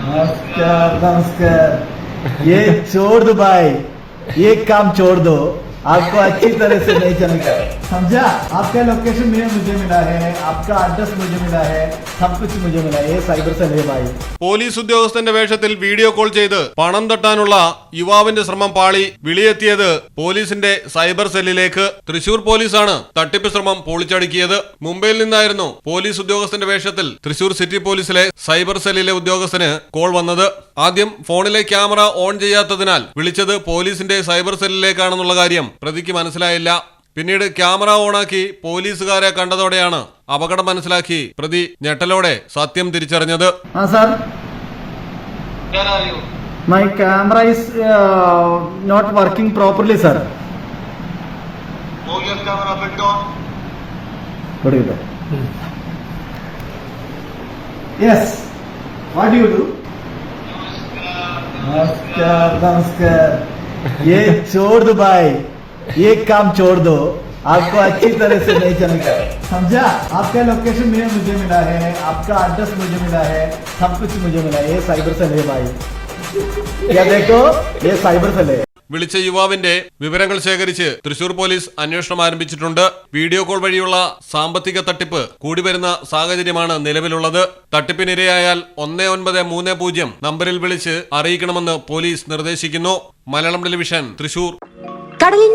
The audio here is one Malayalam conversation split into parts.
नमस्कार नमस्कार ये छोड़ दो भाई ये काम छोड़ दो आपको अच्छी तरह से नहीं चलेगा समझा आपका लोकेशन में मुझे मिला है आपका एड्रेस मुझे मिला है सब कुछ मुझे मिला है ये साइबर सेल है भाई പോലീസ് ഉദ്യോഗസ്ഥന്റെ വേഷത്തിൽ വീഡിയോ കോൾ ചെയ്ത് പണം തട്ടാനുള്ള യുവാവിന്റെ ശ്രമം പാളി വിളിയെത്തിയത് പോലീസിന്റെ സൈബർ സെല്ലിലേക്ക് തൃശൂർ പോലീസാണ് തട്ടിപ്പ് ശ്രമം പൊളിച്ചടുക്കിയത് മുംബൈയിൽ നിന്നായിരുന്നു പോലീസ് ഉദ്യോഗസ്ഥന്റെ വേഷത്തിൽ തൃശൂർ സിറ്റി പോലീസിലെ സൈബർ സെല്ലിലെ ഉദ്യോഗസ്ഥന് കോൾ വന്നത് ആദ്യം ഫോണിലെ ക്യാമറ ഓൺ ചെയ്യാത്തതിനാൽ വിളിച്ചത് പോലീസിന്റെ സൈബർ സെല്ലിലേക്കാണെന്നുള്ള കാര്യം പ്രതിക്ക് മനസ്സിലായില്ല പിന്നീട് ക്യാമറ ഓണാക്കി പോലീസുകാരെ കണ്ടതോടെയാണ് അപകടം മനസ്സിലാക്കി പ്രതി ഞെട്ടലോടെ സത്യം തിരിച്ചറിഞ്ഞത് हाँ sir Where are you? my camera is uh, not working properly sir Move your camera a bit on. what do you do yes what do you do नमस्कार नमस्कार ये छोड़ दो भाई ये काम छोड़ दो आपको अच्छी तरह से नहीं चलेगा समझा आपका लोकेशन में मुझे मिला है आपका एड्रेस मुझे मिला है सब कुछ मुझे मिला है ये साइबर सेल है भाई क्या देखो ये साइबर सेल है വിളിച്ച യുവാവിന്റെ വിവരങ്ങൾ ശേഖരിച്ച് തൃശൂർ പോലീസ് അന്വേഷണം ആരംഭിച്ചിട്ടുണ്ട് വീഡിയോ കോൾ വഴിയുള്ള സാമ്പത്തിക തട്ടിപ്പ് കൂടി വരുന്ന സാഹചര്യമാണ് നിലവിലുള്ളത് തട്ടിപ്പിനിരയായാൽ ഒന്ന് ഒൻപത് മൂന്ന് പൂജ്യം നമ്പറിൽ വിളിച്ച് അറിയിക്കണമെന്ന് പോലീസ് നിർദ്ദേശിക്കുന്നു Malayalam television Thrissur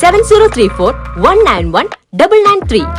seven zero three four one nine one double nine three